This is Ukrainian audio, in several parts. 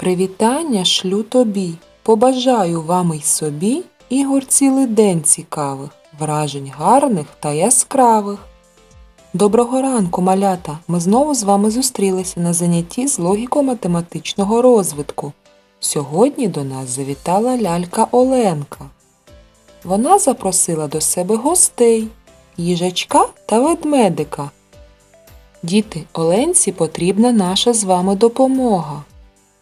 Привітання шлю тобі. Побажаю вам й собі ігор цілий день цікавих, вражень гарних та яскравих. Доброго ранку, малята! Ми знову з вами зустрілися на занятті з логіко-математичного розвитку. Сьогодні до нас завітала лялька Оленка. Вона запросила до себе гостей їжачка та ведмедика. Діти, Оленці потрібна наша з вами допомога.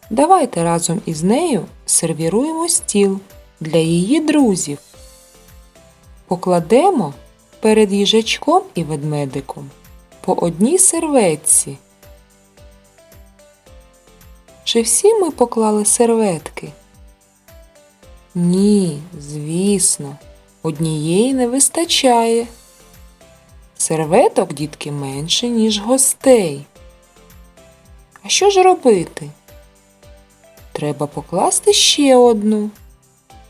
Давайте разом із нею сервіруємо стіл для її друзів. Покладемо перед їжачком і ведмедиком по одній серветці. Чи всі ми поклали серветки? Ні, звісно, однієї не вистачає. Серветок, дітки, менше, ніж гостей. А що ж робити? Треба покласти ще одну.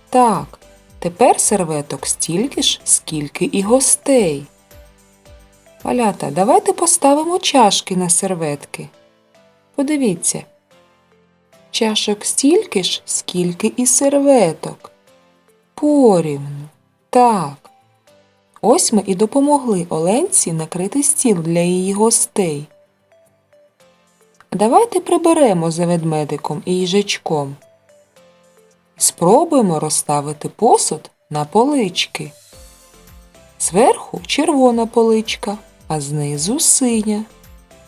Так, тепер серветок стільки ж, скільки і гостей. Малята, давайте поставимо чашки на серветки. Подивіться. Чашок стільки ж, скільки і серветок. Порівну. Так. Ось ми і допомогли Оленці накрити стіл для її гостей. Давайте приберемо за ведмедиком і їжачком. Спробуємо розставити посуд на полички. Зверху червона поличка, а знизу синя.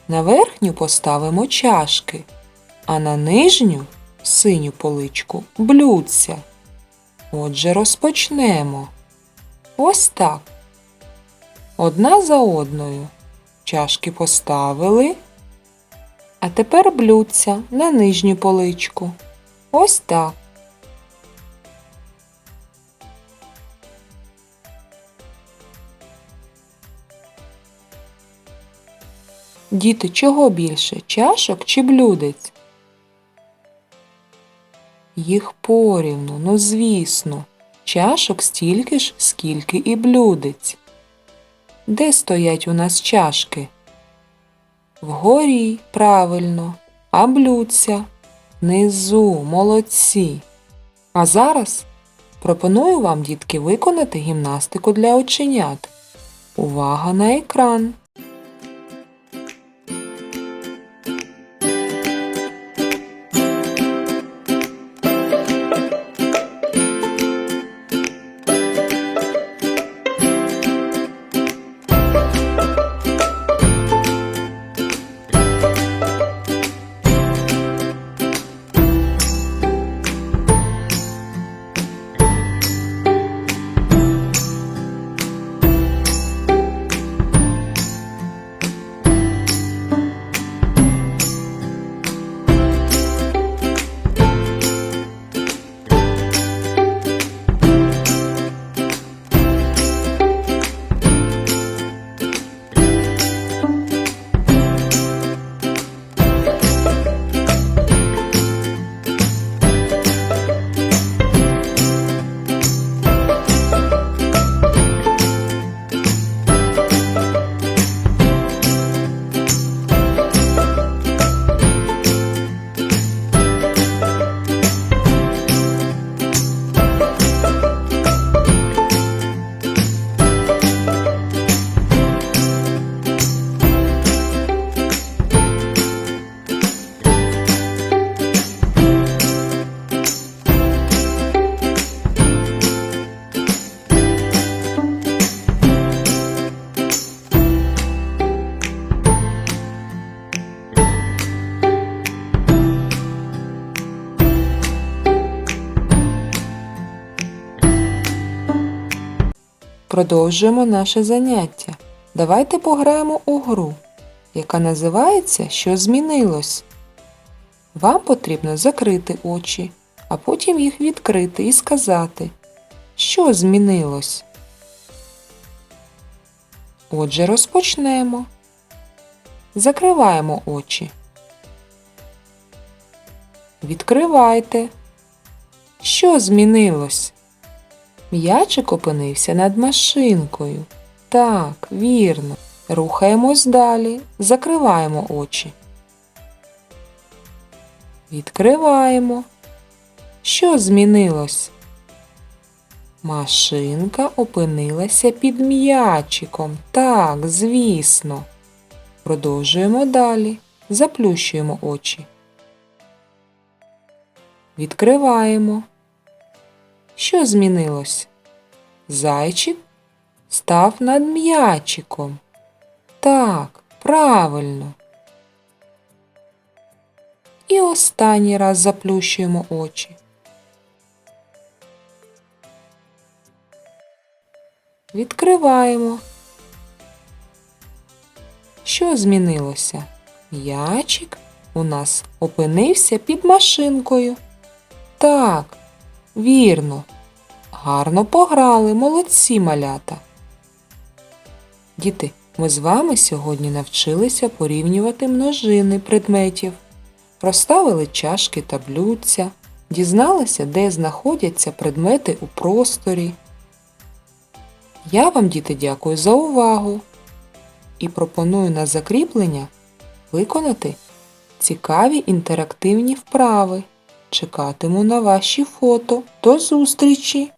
На верхню поставимо чашки, а на нижню синю поличку блюдця. Отже, розпочнемо. Ось так. Одна за одною. Чашки поставили. А тепер блюдця на нижню поличку. Ось так. Діти, чого більше? Чашок чи блюдець? Їх порівну, ну звісно, чашок стільки ж, скільки і блюдець. Де стоять у нас чашки? Вгорі, правильно, а блються, внизу, молодці. А зараз пропоную вам, дітки, виконати гімнастику для оченят. Увага на екран! Продовжуємо наше заняття. Давайте пограємо у гру, яка називається Що змінилось. Вам потрібно закрити очі, а потім їх відкрити і сказати, що змінилось. Отже, розпочнемо. Закриваємо очі. Відкривайте. Що змінилось? М'ячик опинився над машинкою. Так, вірно. Рухаємось далі, закриваємо очі. Відкриваємо. Що змінилось? Машинка опинилася під м'ячиком. Так, звісно. Продовжуємо далі. Заплющуємо очі. Відкриваємо. Що змінилось? Зайчик став над м'ячиком. Так, правильно. І останній раз заплющуємо очі. Відкриваємо. Що змінилося? М'ячик у нас опинився під машинкою. Так, вірно. Гарно пограли, молодці малята. Діти, ми з вами сьогодні навчилися порівнювати множини предметів, розставили чашки та блюдця, дізналися, де знаходяться предмети у просторі. Я вам, діти, дякую за увагу і пропоную на закріплення виконати цікаві інтерактивні вправи. Чекатиму на ваші фото. До зустрічі!